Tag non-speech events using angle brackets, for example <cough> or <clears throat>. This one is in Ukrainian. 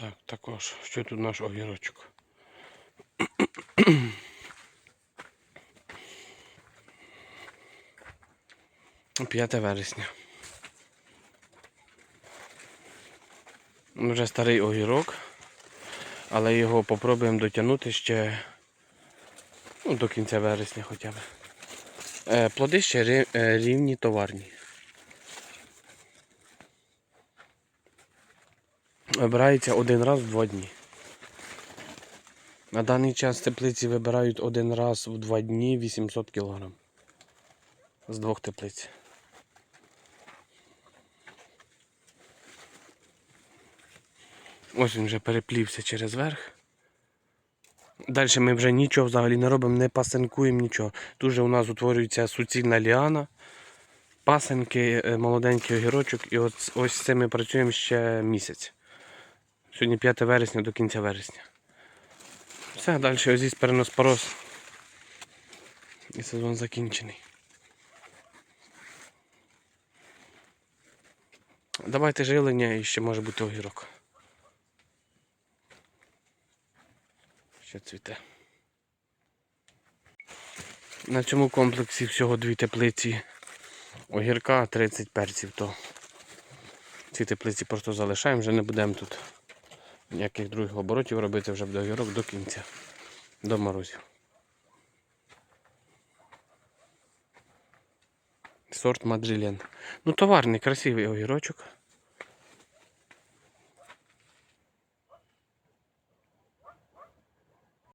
Так, також, що тут наш огірочок. <clears throat> 5 вересня. Вже старий огірок, але його попробуємо дотягнути ще ну, до кінця вересня хоча б. Е, плоди ще е, рівні товарні. Вибирається один раз в два дні. На даний час теплиці вибирають один раз в два дні 800 кг. З двох теплиць. Ось він вже переплівся через верх. Далі ми вже нічого взагалі не робимо, не пасинкуємо нічого. Тут же у нас утворюється суцільна ліана, пасинки, е, молоденький огірочок, і от, ось з цим ми працюємо ще місяць. Сьогодні 5 вересня до кінця вересня. Все, далі озіс переноспороз. І сезон закінчений. Давайте жилення і ще може бути огірок. Ще цвіте. На цьому комплексі всього дві теплиці огірка, 30 перців, то ці теплиці просто залишаємо, вже не будемо тут ніяких других оборотів робити, вже до огірок до кінця, до морозів. Сорт Маджилен. Ну, товарний, красивий огірочок.